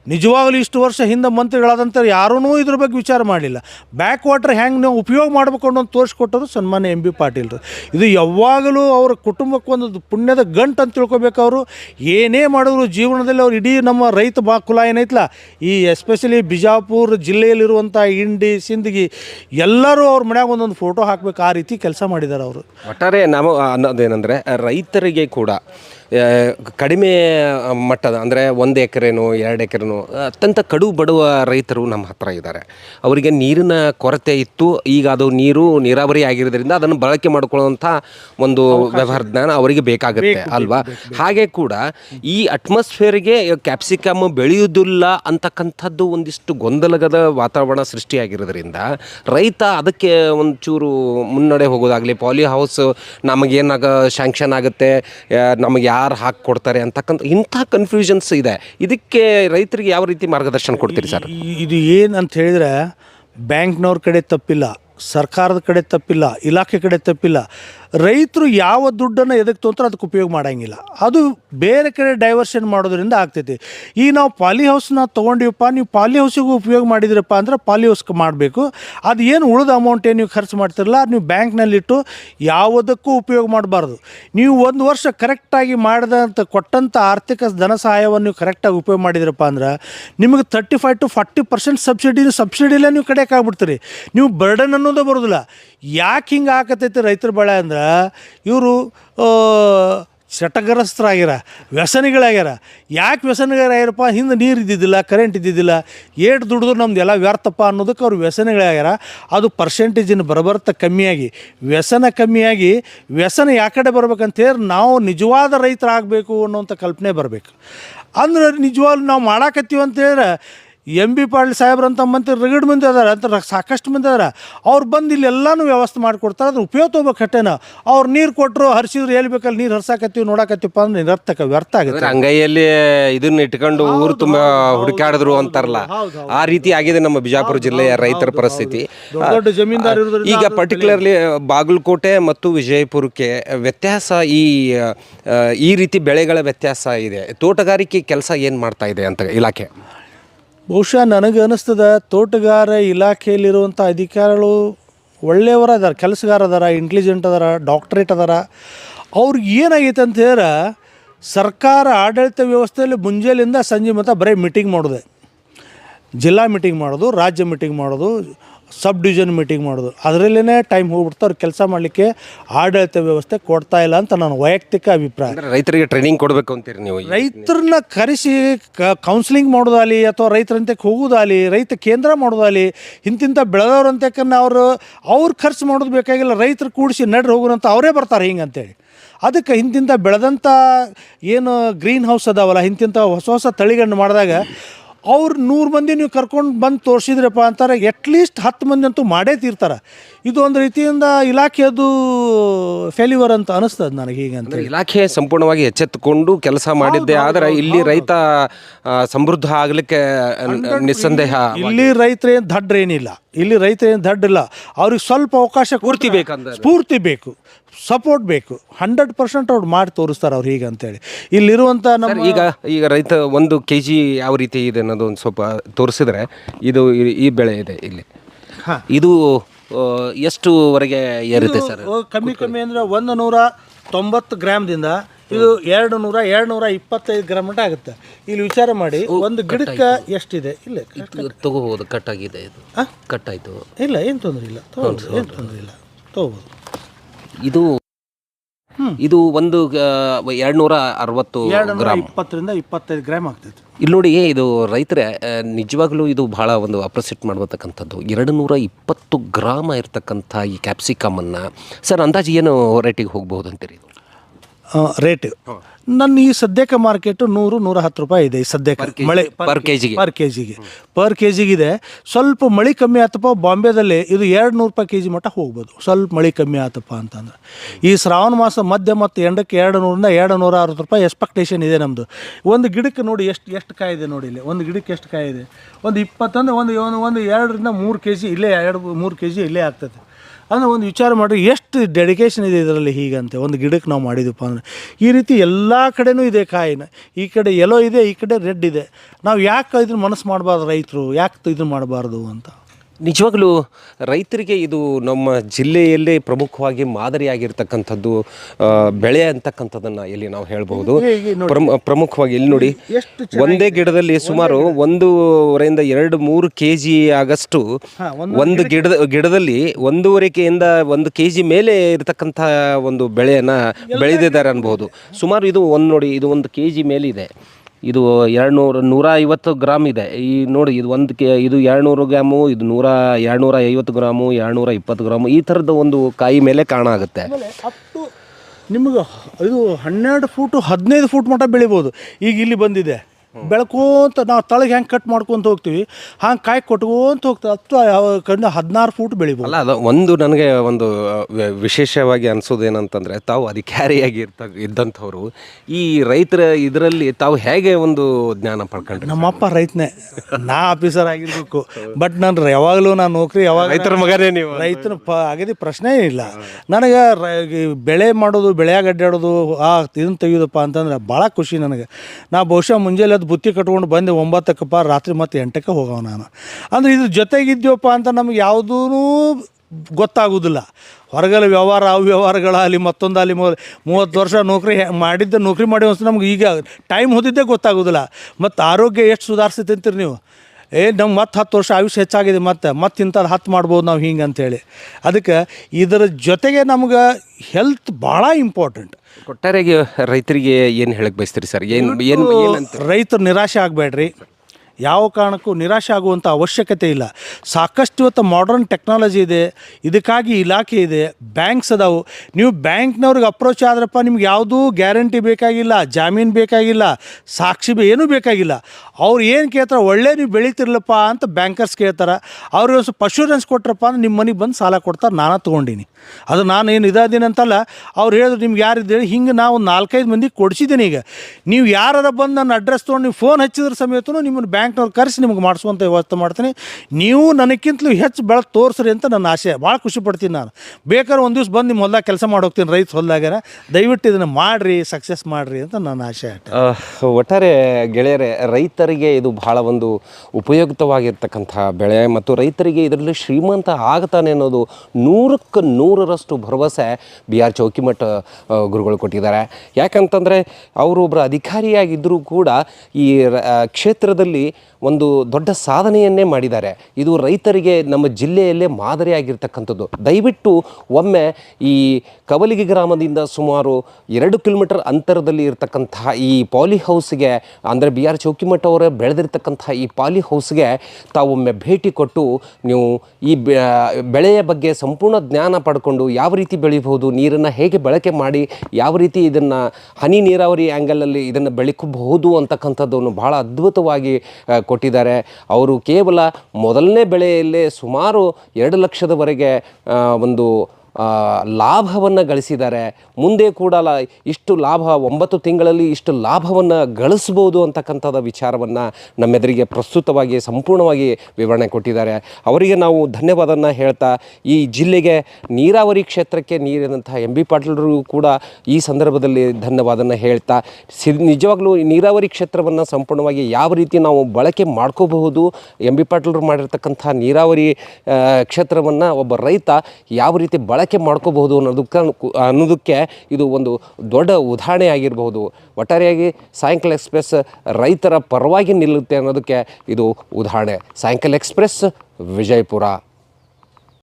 ನಿಜವಾಗ್ಲೂ ಇಷ್ಟು ವರ್ಷ ಹಿಂದೆ ಮಂತ್ರಿಗಳಾದಂಥ ಯಾರೂ ಇದ್ರ ಬಗ್ಗೆ ವಿಚಾರ ಮಾಡಲಿಲ್ಲ. ಬ್ಯಾಕ್ ವಾಟರ್ ಹೆಂಗೆ ನೀವು ಉಪಯೋಗ ಮಾಡಬೇಕು ಅನ್ನೋ ತೋರಿಸ್ಕೊಟ್ಟರು ಸನ್ಮಾನ್ಯ ಎಂ ಬಿ ಪಾಟೀಲ್ರು. ಇದು ಯಾವಾಗಲೂ ಅವರ ಕುಟುಂಬಕ್ಕೆ ಒಂದು ಪುಣ್ಯದ ಗಂಟು ಅಂತ ತಿಳ್ಕೊಬೇಕು ಅವರು. ಏನೇ ಮಾಡಿದ್ರು ಜೀವನದಲ್ಲಿ ಅವ್ರು ಇಡೀ ನಮ್ಮ ರೈತ ಬಾ ಕುಲ ಏನೈತಲ್ಲ ಈ ಎಸ್ಪೆಷಲಿ ಬಿಜಾಪುರ ಜಿಲ್ಲೆಯಲ್ಲಿರುವಂಥ ಇಂಡಿ ಸಿಂದಗಿ ಎಲ್ಲರೂ ಅವ್ರ ಮನ್ಯಾಗ ಒಂದೊಂದು ಫೋಟೋ ಹಾಕ್ಬೇಕು. ಆ ರೀತಿ ಕೆಲಸ ಮಾಡಿದ್ದಾರೆ ಅವರು. ಒಟ್ಟಾರೆ ನಾವು ಅನ್ನೋದೇನೆಂದರೆ, ರೈತರಿಗೆ ಕೂಡ ಕಡಿಮೆ ಮಟ್ಟದ ಅಂದರೆ ಒಂದು ಎಕರೆನೋ ಎರಡು ಎಕರೆನೋ ಅತ್ಯಂತ ಕಡು ಬಡವ ರೈತರು ನಮ್ಮ ಹತ್ತಿರ ಇದ್ದಾರೆ. ಅವರಿಗೆ ನೀರಿನ ಕೊರತೆ ಇತ್ತು. ಈಗ ಅದು ನೀರು ನೀರಾವರಿ ಆಗಿರೋದ್ರಿಂದ ಅದನ್ನು ಬಳಕೆ ಮಾಡಿಕೊಳ್ಳುವಂಥ ಒಂದು ವ್ಯವಹಾರ ಜ್ಞಾನ ಅವರಿಗೆ ಬೇಕಾಗುತ್ತೆ ಅಲ್ವಾ? ಹಾಗೆ ಕೂಡ ಈ ಅಟ್ಮಾಸ್ಫಿಯರ್ಗೆ ಕ್ಯಾಪ್ಸಿಕಮ್ ಬೆಳೆಯುವುದಿಲ್ಲ ಅಂತಕ್ಕಂಥದ್ದು ಒಂದಿಷ್ಟು ಗೊಂದಲಗದ ವಾತಾವರಣ ಸೃಷ್ಟಿಯಾಗಿರೋದ್ರಿಂದ ರೈತ ಅದಕ್ಕೆ ಒಂಚೂರು ಮುನ್ನಡೆ ಹೋಗೋದಾಗಲಿ ಪಾಲಿ ಹೌಸ್ ನಮಗೇನಾಗ ಶ್ಯಾಂಕ್ಷನ್ ಆಗುತ್ತೆ ನಮಗೆ ಯಾರು ಹಾಕಿ ಕೊಡ್ತಾರೆ ಅಂತಕ್ಕಂಥ ಇಂಥ ಕನ್ಫ್ಯೂಷನ್ಸ್ ಇದೆ. ಇದಕ್ಕೆ ರೈತರಿಗೆ ಯಾವ ರೀತಿ ಮಾರ್ಗದರ್ಶನ ಕೊಡ್ತೀರಿ ಸರ್? ಇದು ಏನು ಅಂತ ಹೇಳಿದ್ರೆ, ಬ್ಯಾಂಕ್ನವ್ರ ಕಡೆ ತಪ್ಪಿಲ್ಲ. ಸರ್ಕಾರದ ಕಡೆ ತಪ್ಪಿಲ್ಲ, ಇಲಾಖೆ ಕಡೆ ತಪ್ಪಿಲ್ಲ. ರೈತರು ಯಾವ ದುಡ್ಡನ್ನು ಎದಕ್ಕೆ ತೊಂತಾರೆ ಅದಕ್ಕೆ ಉಪಯೋಗ ಮಾಡೋಂಗಿಲ್ಲ. ಅದು ಬೇರೆ ಕಡೆ ಡೈವರ್ಷನ್ ಮಾಡೋದ್ರಿಂದ ಆಗ್ತೈತಿ. ಈಗ ನಾವು ಪಾಲಿ ಹೌಸ್ನ ತೊಗೊಂಡಿವಪ್ಪ, ನೀವು ಪಾಲಿ ಹೌಸಿಗೂ ಉಪಯೋಗ ಮಾಡಿದ್ರಪ್ಪ ಅಂದ್ರೆ ಪಾಲಿ ಹೌಸ್ಗೆ ಮಾಡಬೇಕು. ಅದು ಏನು ಉಳಿದ ಅಮೌಂಟ್ ಏನು ನೀವು ಖರ್ಚು ಮಾಡ್ತಿರಲ್ಲ, ಅದು ನೀವು ಬ್ಯಾಂಕ್ನಲ್ಲಿಟ್ಟು ಯಾವುದಕ್ಕೂ ಉಪಯೋಗ ಮಾಡಬಾರ್ದು. ನೀವು ಒಂದು ವರ್ಷ ಕರೆಕ್ಟಾಗಿ ಮಾಡಿದಂಥ ಕೊಟ್ಟಂಥ ಆರ್ಥಿಕ ಧನ ಸಹಾಯವನ್ನು ನೀವು ಕರೆಕ್ಟಾಗಿ ಉಪಯೋಗ ಮಾಡಿದ್ರಪ್ಪ ಅಂದ್ರೆ ನಿಮಗೆ thirty five to forty percent subsidy ಸಬ್ಸಿಡಿಲೇ ನೀವು ಕಡೆಯಕ್ಕಾಗ್ಬಿಡ್ತೀರಿ ನೀವು ಬರ್ಡನ್ ಅನ್ನೋದು ಬರೋದಿಲ್ಲ. ಯಾಕೆ ಹಿಂಗೆ ಆಕತೈತಿ ರೈತರ ಬೆಳೆ ಅಂದ್ರೆ ಇವರು ಚಟಗ್ರಸ್ತರಾಗ್ಯಾರ ವ್ಯಸನಿಗಳಾಗ್ಯಾರ. ಯಾಕೆ ವ್ಯಸನಿಗಳಾಗ್ಯಾರಪ್ಪ? ಹಿಂದೆ ನೀರು ಇದ್ದಿದ್ದಿಲ್ಲ ಕರೆಂಟ್ ಇದ್ದಿದ್ದಿಲ್ಲ. ಏಟು ದುಡಿದ್ರು ನಮ್ದು ಎಲ್ಲ ವ್ಯರ್ಥಪ್ಪ ಅನ್ನೋದಕ್ಕೆ ಅವ್ರು ವ್ಯಸನಿಗಳಾಗ್ಯಾರ. ಅದು ಪರ್ಸೆಂಟೇಜಿನ ಬರಬರ್ತ ಕಮ್ಮಿಯಾಗಿ. ವ್ಯಸನ ಕಮ್ಮಿಯಾಗಿ, ವ್ಯಸನ ಯಾಕಡೆ ಕಡೆ ಬರ್ಬೇಕಂತ ಹೇಳಿ ನಾವು ನಿಜವಾದ ರೈತರಾಗಬೇಕು ಅನ್ನೋಂಥ ಕಲ್ಪನೆ ಬರಬೇಕು. ಅಂದ್ರೆ ನಿಜವಾಗ್ಲೂ ನಾವು ಮಾಡಾಕತ್ತೀವಿ ಹೇಳಿದ್ರೆ ಎಂ ಬಿ ಪಾಟೀಲ್ ಸಾಹೇಬ್ರಂತ ಮಂತ್ರಿ ರಗಡ್ ಮಂದಿ ಅದಾರ ಅಂತ ಸಾಕಷ್ಟು ಮಂದಿ ಅದಾರ. ಅವ್ರು ಬಂದು ಇಲ್ಲಿ ಎಲ್ಲನೂ ವ್ಯವಸ್ಥೆ ಮಾಡಿಕೊಡ್ತಾರೆ. ಅದ್ರ ಉಪಯೋಗ ತೊಗೋಬೇಕು ಕಟ್ಟೆನ ಅವ್ರು ನೀರು ಕೊಟ್ಟರು ಹರಿಸಿದ್ರು ಎಲ್ಲಿ ಬೇಕಲ್ಲಿ ನೀರು ಹರ್ಸಾಕತ್ತೀವಿ ನೋಡಾಕತ್ತೀವಪ್ಪ ಅಂದ್ರೆ ನಿರರ್ಥಕ ವ್ಯರ್ಥ ಆಗುತ್ತೆ. ಅಂಗೈಯಲ್ಲಿ ಇದನ್ನ ಇಟ್ಕೊಂಡು ಊರು ತುಂಬ ಹುಡುಕಾಡಿದ್ರು ಅಂತಾರಲ್ಲ. ಆ ರೀತಿ ಆಗಿದೆ ನಮ್ಮ ಬಿಜಾಪುರ ಜಿಲ್ಲೆಯ ರೈತರ ಪರಿಸ್ಥಿತಿ. ದೊಡ್ಡ ದೊಡ್ಡ ಜಮೀನ್ದಾರ್ ಈಗ ಪರ್ಟಿಕ್ಯುಲರ್ಲಿ ಬಾಗಲಕೋಟೆ ಮತ್ತು ವಿಜಯಪುರಕ್ಕೆ ವ್ಯತ್ಯಾಸ ಈ ಈ ರೀತಿ ಬೆಳೆಗಳ ವ್ಯತ್ಯಾಸ ಇದೆ. ತೋಟಗಾರಿಕೆ ಕೆಲಸ ಏನು ಮಾಡ್ತಾ ಇದೆ ಅಂತ ಇಲಾಖೆ? ಬಹುಶಃ ನನಗೆ ಅನಿಸ್ತದ ತೋಟಗಾರ ಇಲಾಖೆಯಲ್ಲಿರುವಂಥ ಅಧಿಕಾರಿಗಳು ಒಳ್ಳೆಯವರ ಅದಾರ, ಕೆಲಸಗಾರ ಅದಾರ ಇಂಟೆಲಿಜೆಂಟ್ ಅದಾರ ಡಾಕ್ಟ್ರೇಟ್ ಅದಾರ. ಅವ್ರಿಗೆ ಏನಾಗೈತೆ ಅಂತ ಹೇಳಿದ್ರೆ ಸರ್ಕಾರ ಆಡಳಿತ ವ್ಯವಸ್ಥೆಯಲ್ಲಿ ಮುಂಜಾನೆಯಿಂದ ಸಂಜೆ ಮತ್ತು ಬರೀ ಮೀಟಿಂಗ್ ಮಾಡೋದೆ. ಜಿಲ್ಲಾ ಮೀಟಿಂಗ್ ಮಾಡೋದು, ರಾಜ್ಯ ಮೀಟಿಂಗ್ ಮಾಡೋದು ಸಬ್ ಡಿವಿಷನ್ ಮೀಟಿಂಗ್ ಮಾಡೋದು. ಅದರಲ್ಲೇ ಟೈಮ್ ಹೋಗ್ಬಿಡ್ತು ಅವ್ರು ಕೆಲಸ ಮಾಡಲಿಕ್ಕೆ ಆಡಳಿತ ವ್ಯವಸ್ಥೆ ಕೊಡ್ತಾ ಇಲ್ಲ ಅಂತ ನನ್ನ ವೈಯಕ್ತಿಕ ಅಭಿಪ್ರಾಯ. ಅಂದ್ರೆ ರೈತರಿಗೆ ಟ್ರೈನಿಂಗ್ ಕೊಡಬೇಕು ಅಂತೀರಿ ನೀವು ರೈತರನ್ನ ಕರೆಸಿ ಕೌನ್ಸಿಲಿಂಗ್ ಮಾಡೋದಾಗಲಿ ಅಥವಾ ರೈತರಂತಕ್ಕೆ ಹೋಗೋದಾಗಲಿ ರೈತ ಕೇಂದ್ರ ಮಾಡೋದಾಗಲಿ ಇಂತಿಂಥ ಬೆಳೆದವ್ರಂತಕ್ಕನ್ನ ಅವರು ಅವ್ರು ಖರ್ಚು ಮಾಡೋದು ಬೇಕಾಗಿಲ್ಲ ರೈತರು ಕೂಡಿಸಿ ನಡ್ರಿ ಹೋಗೋರಂತ ಅವರೇ ಬರ್ತಾರೆ ಹಿಂಗೆ ಅಂತೇಳಿ. ಅದಕ್ಕೆ ಇಂತಿಂಥ ಬೆಳೆದಂಥ ಏನು ಗ್ರೀನ್ ಹೌಸ್ ಅದಾವಲ್ಲ ಇಂತಿಂಥ ಹೊಸ ಹೊಸ ತಳಿಗಳನ್ನು ಮಾಡಿದಾಗ ಅವ್ರು ನೂರು ಮಂದಿ ನೀವು ಕರ್ಕೊಂಡು ಬಂದು ತೋರಿಸಿದ್ರಪ್ಪ ಅಂತಾರೆ ಎಟ್ಲೀಸ್ಟ್ ಹತ್ತು ಮಂದಿ ಅಂತೂ ಮಾಡೇ ತೀರ್ತಾರೆ. ಇದು ಒಂದು ರೀತಿಯಿಂದ ಇಲಾಖೆಯದು ಫೇಲ್ಯೂರ್ ಅಂತ ಅನಿಸ್ತದೆ ನನಗೆ ಹೀಗಂತ ಅಂತ ಇಲಾಖೆ ಸಂಪೂರ್ಣವಾಗಿ ಎಚ್ಚೆತ್ತುಕೊಂಡು ಕೆಲಸ ಮಾಡಿದ್ದೆ ಆದರೆ ಇಲ್ಲಿ ರೈತ ಸಮೃದ್ಧ ಆಗಲಿಕ್ಕೆ ನಿಸ್ಸಂದೇಹ ಇಲ್ಲಿ ರೈತರೇನು ದಡ್ಡ್ರೇನಿಲ್ಲ ಇಲ್ಲಿ ರೈತರೇನು ದಡ್ಡಿಲ್ಲ ಅವ್ರಿಗೆ ಸ್ವಲ್ಪ ಅವಕಾಶ ಪೂರ್ತಿ ಬೇಕಂದ್ರೆ. ಸ್ಫೂರ್ತಿ ಬೇಕು. ಸಪೋರ್ಟ್ ಬೇಕು. ಹಂಡ್ರೆಡ್ ಪರ್ಸೆಂಟ್ ಅವ್ರು ಮಾಡಿ ತೋರಿಸ್ತಾರೆ ಅವ್ರು ಹೀಗೆ ಅಂತೇಳಿ. ಇಲ್ಲಿರುವಂಥ ನಮ್ಮ ಈಗ ಈಗ ರೈತ ಒಂದು ಕೆ ಜಿ ಯಾವ ರೀತಿ ಇದೆ ಅನ್ನೋದು ಒಂದು ಸ್ವಲ್ಪ ತೋರಿಸಿದ್ರೆ ಇದು ಈ- ಈ ಬೆಳೆ ಇದೆ ಇಲ್ಲಿ. ಹಾ. ಇದು ಆ, ಎಷ್ಟುವರೆಗೆ ಏರುತ್ತೆ ಸರ್? ಕಮ್ಮಿ ಕಮ್ಮಿ ಅಂದರೆ ಒಂದು ನೂರ ತೊಂಬತ್ತು ಗ್ರಾಮ್ದಿಂದ ಇದು ಎರಡು ನೂರ ಎರಡು ನೂರ ಇಪ್ಪತ್ತೈದು ಗ್ರಾಮ್ ಮಟ್ಟ ಆಗುತ್ತೆ. ಇಲ್ಲಿ ವಿಚಾರ ಮಾಡಿ ಒಂದು ಗಿಡಕ್ಕೆ ಎಷ್ಟಿದೆ? ಇಲ್ಲ ತಗೋಬಹುದು ಕಟ್ ಆಗಿದೆ ಇದು. ಕಟ್ ಆಯ್ತು. ಇಲ್ಲ ಏನು ತೊಂದರೆ ಇಲ್ಲ. ತೊಗೊಳ್ಬೋದು ಏನು ತೊಂದರೆ ಇಲ್ಲ. ತೊಗೋಬೋದು. ಇದು ಇದು ಒಂದು ಎರಡು ನೂರ ಅರವತ್ತು ಗ್ರಾಮ್ ಇಪ್ಪತ್ತರಿಂದ ಇಪ್ಪತ್ತೈದು ಗ್ರಾಮ್ ಆಗ್ತೈತೆ. ಇಲ್ಲಿ ನೋಡಿ ಇದು ರೈತರೇ ನಿಜವಾಗ್ಲೂ ಇದು ಬಹಳ ಒಂದು ಅಪ್ರಿಸಿಯೇಟ್ ಮಾಡತಕ್ಕಂಥದ್ದು ಎರಡು ನೂರ ಇಪ್ಪತ್ತು ಗ್ರಾಮ ಇರ್ತಕ್ಕಂಥ ಈ ಕ್ಯಾಪ್ಸಿಕಮನ್ನು ಸರ್ ಅಂದಾಜು ಏನು ರೇಟಿಗೆ ಹೋಗ್ಬೋದು ಅಂತೀರಿ ರೇಟ್ ನನ್ನ ಈ ಸದ್ಯಕ್ಕೆ ಮಾರ್ಕೆಟು ನೂರು ನೂರ ಹತ್ತು ರೂಪಾಯಿ ಇದೆ ಈ ಸದ್ಯಕ್ಕೆ. ಮಳೆ ಪರ್ ಕೆ ಜಿಗೆ ಪರ್ ಕೆ ಜಿಗೆ ಪರ್ ಕೆ ಜಿಗಿದೆ ಸ್ವಲ್ಪ ಮಳೆ ಕಮ್ಮಿ ಆತಪ್ಪ ಬಾಂಬೆದಲ್ಲಿ ಇದು ಎರಡು ನೂರು ರೂಪಾಯಿ ಕೆ ಜಿ ಮಟ್ಟ ಹೋಗ್ಬೋದು. ಸ್ವಲ್ಪ ಮಳೆ ಕಮ್ಮಿ ಆತಪ್ಪ ಅಂತಂದ್ರೆ. ಈ ಶ್ರಾವಣ ಮಾಸ ಮಧ್ಯ ಮತ್ತು ಎಂಡಕ್ಕೆ ಎರಡು ನೂರಿಂದ ಎರಡು ನೂರ ಅರವತ್ತು ರೂಪಾಯಿ ಎಕ್ಸ್ಪೆಕ್ಟೇಷನ್ ಇದೆ ನಮ್ಮದು ಒಂದು ಗಿಡಕ್ಕೆ ನೋಡಿ ಎಷ್ಟು ಎಷ್ಟು ಕಾಯಿ ಇದೆ ನೋಡಿ ಇಲ್ಲಿ. ಒಂದು ಗಿಡಕ್ಕೆ ಎಷ್ಟು ಕಾಯಿದೆ ಒಂದು ಇಪ್ಪತ್ತಂದ್ರೆ ಒಂದು ಒಂದು ಒಂದು ಎರಡರಿಂದ ಮೂರು ಕೆ ಜಿ ಇಲ್ಲೇ ಎರಡು ಮೂರು ಕೆ ಜಿ ಇಲ್ಲೇ ಆಗ್ತದೆ. ಅಂದರೆ ಒಂದು ವಿಚಾರ ಮಾಡಿ ಎಷ್ಟು ಡೆಡಿಕೇಶನ್ ಇದೆ ಇದರಲ್ಲಿ ಹೀಗಂತೆ? ಒಂದು ಗಿಡಕ್ಕೆ ನಾವು ಮಾಡಿದಪ್ಪ ಅಂದರೆ. ಈ ರೀತಿ ಎಲ್ಲ ಕಡೆನೂ ಇದೆ ಕಾಯಿನ. ಈ ಕಡೆ ಎಲ್ಲೋ ಇದೆ, ಈ ಕಡೆ ರೆಡ್ ಇದೆ. ನಾವು ಯಾಕೆ ಇದನ್ನ ಮನಸ್ಸು ಮಾಡಬಾರ್ದು ರೈತರು? ಯಾಕೆ ಇದನ್ನು ಮಾಡಬಾರ್ದು ಅಂತ? ನಿಜವಾಗ್ಲೂ ರೈತರಿಗೆ ಇದು ನಮ್ಮ ಜಿಲ್ಲೆಯಲ್ಲೇ ಪ್ರಮುಖವಾಗಿ ಮಾದರಿಯಾಗಿರ್ತಕ್ಕಂಥದ್ದು ಬೆಳೆ ಅಂತಕ್ಕಂಥದ್ದನ್ನು ಇಲ್ಲಿ ನಾವು ಹೇಳಬಹುದು. ಪ್ರಮ ಪ್ರಮುಖವಾಗಿ ಇಲ್ಲಿ ನೋಡಿ. ಒಂದೇ ಗಿಡದಲ್ಲಿ ಸುಮಾರು ಒಂದೂವರೆಯಿಂದ ಎರಡು ಮೂರು ಕೆ ಜಿ ಆಗಷ್ಟು ಒಂದು ಗಿಡದ ಗಿಡದಲ್ಲಿ ಒಂದೂವರೆ ಕೆಯಿಂದ ಒಂದು ಕೆ ಜಿ ಮೇಲೆ ಇರತಕ್ಕಂಥ ಒಂದು ಬೆಳೆಯನ್ನು ಬೆಳೆದಿದ್ದಾರೆ ಅನ್ಬೋದು. ಸುಮಾರು ಇದು ಒಂದು ನೋಡಿ ಇದು ಒಂದು ಕೆ ಜಿ ಮೇಲಿದೆ. ಇದು ಎರಡುನೂರು ನೂರ ಐವತ್ತು ಗ್ರಾಮ್ ಇದೆ. ಈ ನೋಡಿ, ಇದು ಒಂದು ಕೆ, ಇದು ಎರಡುನೂರು ಗ್ರಾಮು, ಇದು ನೂರ, ಎರಡುನೂರ ಐವತ್ತು ಗ್ರಾಮು, ಎರಡುನೂರ ಇಪ್ಪತ್ತು ಗ್ರಾಮು, ಈ ಥರದ ಒಂದು ಕಾಯಿ ಮೇಲೆ ಕಾಣ ಆಗುತ್ತೆ ನಿಮಗೆ ಇದು ಹನ್ನೆರಡು ಫೂಟು ಹದಿನೈದು ಫೂಟ್ ಮಟ್ಟ ಬೆಳಿಬೋದು. ಈಗ ಇಲ್ಲಿ ಬಂದಿದೆ. ಬೆಳ್ಕೊಂತ ನಾವು ತಳಗೆ ಹೆಂಗೆ ಕಟ್ ಮಾಡ್ಕೊಂತ ಹೋಗ್ತೀವಿ ಹಂಗೆ ಕಾಯಿ ಕೊಟ್ಕೊಂತ ಹೋಗ್ತೀವಿ. ಹತ್ತು ಕಣ್ಣು ಹದಿನಾರು ಫೂಟ್ ಬೆಳಿಬೋದು. ಅಲ್ಲ ಅದು ಒಂದು ನನಗೆ ಒಂದು ವಿಶೇಷವಾಗಿ ಅನಿಸೋದು ಏನಂತಂದರೆ ತಾವು ಅಧಿಕಾರಿಯಾಗಿ ಇರ್ತ ಇದ್ದಂಥವ್ರು ಈ ರೈತರ ಇದರಲ್ಲಿ ತಾವು ಹೇಗೆ ಒಂದು ಜ್ಞಾನ ಪಡ್ಕೊಂಡ್ರಿ? ನಮ್ಮಪ್ಪ ರೈತನೇ. ನಾ ಆಫೀಸರ್ ಆಗಿರ್ಬೇಕು. ಬಟ್ ನಾನು ಯಾವಾಗಲೂ ನಾನು ನೌಕರಿ ಯಾವಾಗ ರೈತರ ಮಗನೇ ನೀವು. ರೈತನ ಪ ಅಗದಿ ಪ್ರಶ್ನೆ ಇಲ್ಲ. ನನಗೆ ಬೆಳೆ ಮಾಡೋದು ಬೆಳೆಯಾಗ ಅಡ್ಡಾಡೋದು ಆ ಇದನ್ನ ತೆಗೆಯೋದಪ್ಪ ಅಂತಂದ್ರೆ ಭಾಳ ಖುಷಿ ನನಗೆ. ನಾ ಬಹುಶಃ ಮುಂಜಾನೆ ಅದು ಬುತ್ತಿ ಕಟ್ಕೊಂಡು ಬಂದೆ ಒಂಬತ್ತಕ್ಕಪ್ಪ ರಾತ್ರಿ ಮತ್ತೆ ಎಂಟಕ್ಕೆ ಹೋಗವ ನಾನು. ಅಂದ್ರೆ ಇದ್ರ ಜೊತೆಗಿದ್ದೀವಪ್ಪ ಅಂತ ನಮ್ಗೆ ಯಾವುದೂ ಗೊತ್ತಾಗೋದಿಲ್ಲ. ಹೊರಗಲ ವ್ಯವಹಾರ ಅವು ವ್ಯವಹಾರಗಳಾಗಲಿ ಮತ್ತೊಂದಾಗಲಿ ಮೂವತ್ತು ವರ್ಷ ನೌಕರಿ ಮಾಡಿದ್ದೆ ನೌಕರಿ ಮಾಡಿ ಅನ್ಸುತ್ತೆ ನಮ್ಗೆ ಈಗ ಟೈಮ್ ಹೋದಿದ್ದೇ ಗೊತ್ತಾಗೋದಿಲ್ಲ. ಮತ್ತು ಆರೋಗ್ಯ ಎಷ್ಟು ಸುಧಾರಿಸ್ತೈತೆ ಅಂತೀರಿ ನೀವು? ಏ ನಮ್ಗೆ ಮತ್ತೆ ಹತ್ತು ವರ್ಷ ಆಯುಷ್ಯ ಹೆಚ್ಚಾಗಿದೆ ಮತ್ತೆ ಮತ್ತೆ ಇಂಥದ್ದು ಹತ್ತು ಮಾಡ್ಬೋದು ನಾವು ಹಿಂಗೆ ಅಂತೇಳಿ ಅದಕ್ಕೆ ಇದರ ಜೊತೆಗೆ ನಮ್ಗೆ ಹೆಲ್ತ್ ಭಾಳ ಇಂಪಾರ್ಟೆಂಟ್ ಒಟ್ಟಾರೆಗೆ ರೈತರಿಗೆ ಏನು ಹೇಳಕ್ಕೆ ಬಯಸ್ತೀರಿ ಸರ್? ಏನು ಏನು ರೈತರು ನಿರಾಶೆ ಆಗಬೇಡ್ರಿ. ಯಾವ ಕಾರಣಕ್ಕೂ ನಿರಾಶೆ ಆಗುವಂಥ ಅವಶ್ಯಕತೆ ಇಲ್ಲ. ಸಾಕಷ್ಟು ಇವತ್ತು ಮಾಡರ್ನ್ ಟೆಕ್ನಾಲಜಿ ಇದೆ. ಇದಕ್ಕಾಗಿ ಇಲಾಖೆ ಇದೆ. ಬ್ಯಾಂಕ್ಸ್ ಅದಾವು. ನೀವು ಬ್ಯಾಂಕ್ನವ್ರಿಗೆ ಅಪ್ರೋಚ್ ಆದ್ರಪ್ಪ ನಿಮ್ಗೆ ಯಾವುದೂ ಗ್ಯಾರಂಟಿ ಬೇಕಾಗಿಲ್ಲ, ಜಾಮೀನು ಬೇಕಾಗಿಲ್ಲ, ಸಾಕ್ಷಿ ಏನೂ ಬೇಕಾಗಿಲ್ಲ. ಅವ್ರು ಏನು ಕೇಳ್ತಾರೆ ಒಳ್ಳೆ ನೀವು ಬೆಳೀತಿರ್ಲಪ್ಪ ಅಂತ ಬ್ಯಾಂಕರ್ಸ್ ಕೇಳ್ತಾರೆ. ಅವ್ರಿಗೆ ಸ್ವಲ್ಪ ಅಶ್ಯೂರೆನ್ಸ್ ಕೊಟ್ರಪ್ಪ ಅಂದ್ರೆ ನಿಮ್ಮ ಮನೆಗೆ ಬಂದು ಸಾಲ ಕೊಡ್ತಾರೆ, ನಾನು ತೊಗೊಂಡಿನಿ. ಅದು ನಾನು ಏನು ಇದಾದೀನಿ ಅಂತಲ್ಲ, ಅವ್ರು ಹೇಳಿದ್ರು ನಿಮ್ಗೆ ಯಾರಿದ್ದೇಳಿ ಹಿಂಗೆ ನಾವು ನಾಲ್ಕೈದು ಮಂದಿ ಕೊಡಿಸಿದ್ದೀನಿ ಈಗ. ನೀವು ಯಾರಾರ ಬಂದು ನನ್ನ ಅಡ್ರೆಸ್ ತೊಗೊಂಡು ನೀವು ಫೋನ್ ಹಚ್ಚಿದ್ರ ಸಮೇತನು ನಿಮ್ಮನ್ನು ಬ್ಯಾಂಕ್ನವ್ರು ಕರೆಸಿ ನಿಮ್ಗೆ ಮಾಡಿಸುವಂಥ ವ್ಯವಸ್ಥೆ ಮಾಡ್ತೀನಿ. ನೀವು ನನಗಿಂತಲೂ ಹೆಚ್ಚು ಬೆಳಕು ತೋರಿಸ್ರಿ ಅಂತ ನನ್ನ ಆಸೆ. ಭಾಳ ಖುಷಿ ಪಡ್ತೀನಿ ನಾನು. ಬೇಕಾದ್ರೆ ಒಂದು ದಿವ್ಸ ಬಂದು ನಿಮ್ಮ ಹೊಲ್ದಾಗ ಕೆಲಸ ಮಾಡೋಗ್ತೀನಿ ರೈತ ಹೊಲ್ದಾಗಾರ ದಯವಿಟ್ಟು ಇದನ್ನು ಮಾಡಿರಿ ಸಕ್ಸಸ್ ಮಾಡಿರಿ ಅಂತ ನನ್ನ ಆಸೆ ಒಟ್ಟಾರೆ ಗೆಳೆಯರೆ, ರೈತರಿಗೆ ಇದು ಭಾಳ ಒಂದು ಉಪಯುಕ್ತವಾಗಿರ್ತಕ್ಕಂಥ ಬೆಳೆ ಮತ್ತು ರೈತರಿಗೆ ಇದರಲ್ಲಿ ಶ್ರೀಮಂತ ಆಗ್ತಾನೆ ಅನ್ನೋದು ನೂರಕ್ಕೆ ನೂರರಷ್ಟು ಭರವಸೆ ಬಿ ಆರ್ ಚೌಕಿಮಠ ಗುರುಗಳು ಕೊಟ್ಟಿದ್ದಾರೆ. ಯಾಕಂತಂದರೆ ಅವರು ಒಬ್ಬರು ಅಧಿಕಾರಿಯಾಗಿದ್ದರೂ ಕೂಡ ಈ ಕ್ಷೇತ್ರದಲ್ಲಿ ಒಂದು ದೊಡ್ಡ ಸಾಧನೆಯನ್ನೇ ಮಾಡಿದ್ದಾರೆ. ಇದು ರೈತರಿಗೆ ನಮ್ಮ ಜಿಲ್ಲೆಯಲ್ಲೇ ಮಾದರಿಯಾಗಿರ್ತಕ್ಕಂಥದ್ದು. ದಯವಿಟ್ಟು ಒಮ್ಮೆ ಈ ಕವಲಿಗಿ ಗ್ರಾಮದಿಂದ ಸುಮಾರು ಎರಡು ಕಿಲೋಮೀಟರ್ ಅಂತರದಲ್ಲಿ ಇರತಕ್ಕಂತಹ ಈ ಪಾಲಿ ಹೌಸ್ಗೆ, ಅಂದರೆ ಬಿ ಆರ್ ಚೌಕಿಮಠ ಅವರ ಬೆಳೆದಿರ್ತಕ್ಕಂಥ ಈ ಪಾಲಿ ಹೌಸ್ಗೆ ತಾವೊಮ್ಮೆ ಭೇಟಿ ಕೊಟ್ಟು ನೀವು ಈ ಬೆಳೆಯ ಬಗ್ಗೆ ಸಂಪೂರ್ಣ ಜ್ಞಾನ ಪಡ್ಕೊಂಡು ಯಾವ ರೀತಿ ಬೆಳಿಬಹುದು ನೀರನ್ನು ಹೇಗೆ ಬಳಕೆ ಮಾಡಿ, ಯಾವ ರೀತಿ ಇದನ್ನು ಹನಿ ನೀರಾವರಿ ಆ್ಯಂಗಲಲ್ಲಿ ಇದನ್ನು ಬೆಳಕಬಹುದು ಅಂತಕ್ಕಂಥದ್ದನ್ನು ಬಹಳ ಅದ್ಭುತವಾಗಿ ಕೊಟ್ಟಿದ್ದಾರೆ. ಅವರು ಕೇವಲ ಮೊದಲನೇ ಬೆಳೆಯಲ್ಲೇ ಸುಮಾರು ಎರಡು ಲಕ್ಷದವರೆಗೆ ಒಂದು ಲಾಭವನ್ನು ಗಳಿಸಿದ್ದಾರೆ. ಮುಂದೆ ಕೂಡ ಇಷ್ಟು ಲಾಭ, ಒಂಬತ್ತು ತಿಂಗಳಲ್ಲಿ ಇಷ್ಟು ಲಾಭವನ್ನು ಗಳಿಸ್ಬೋದು ಅಂತಕ್ಕಂಥದ ವಿಚಾರವನ್ನು ನಮ್ಮೆದುರಿಗೆ ಪ್ರಸ್ತುತವಾಗಿ ಸಂಪೂರ್ಣವಾಗಿ ವಿವರಣೆ ಕೊಟ್ಟಿದ್ದಾರೆ. ಅವರಿಗೆ ನಾವು ಧನ್ಯವಾದನ ಹೇಳ್ತಾ, ಈ ಜಿಲ್ಲೆಗೆ ನೀರಾವರಿ ಕ್ಷೇತ್ರಕ್ಕೆ ನೀರಿದಂತಹ ಎಂ ಬಿ ಪಾಟೀಲ್ರಿಗೂ ಕೂಡ ಈ ಸಂದರ್ಭದಲ್ಲಿ ಧನ್ಯವಾದನ ಹೇಳ್ತಾ, ಸಿ, ನಿಜವಾಗ್ಲೂ ನೀರಾವರಿ ಕ್ಷೇತ್ರವನ್ನು ಸಂಪೂರ್ಣವಾಗಿ ಯಾವ ರೀತಿ ನಾವು ಬಳಕೆ ಮಾಡ್ಕೋಬಹುದು, ಎಂ ಬಿ ಪಾಟೀಲ್ರು ಮಾಡಿರ್ತಕ್ಕಂಥ ನೀರಾವರಿ ಕ್ಷೇತ್ರವನ್ನು ಒಬ್ಬ ರೈತ ಯಾವ ರೀತಿ ಬಳಕೆ ಮಾಡ್ಕೋಬಹುದು ಅನ್ನೋದಕ್ಕೆ ಅನ್ನೋದಕ್ಕೆ ಇದು ಒಂದು ದೊಡ್ಡ ಉದಾಹರಣೆ ಆಗಿರಬಹುದು. ಒಟ್ಟಾರೆಯಾಗಿ ಸಾಯಂಕಾಲ ಎಕ್ಸ್ಪ್ರೆಸ್ ರೈತರ ಪರವಾಗಿ ನಿಲ್ಲುತ್ತೆ ಅನ್ನೋದಕ್ಕೆ ಇದು ಉದಾಹರಣೆ. ಸಾಯಂಕಾಲ ಎಕ್ಸ್ಪ್ರೆಸ್ ವಿಜಯಪುರ.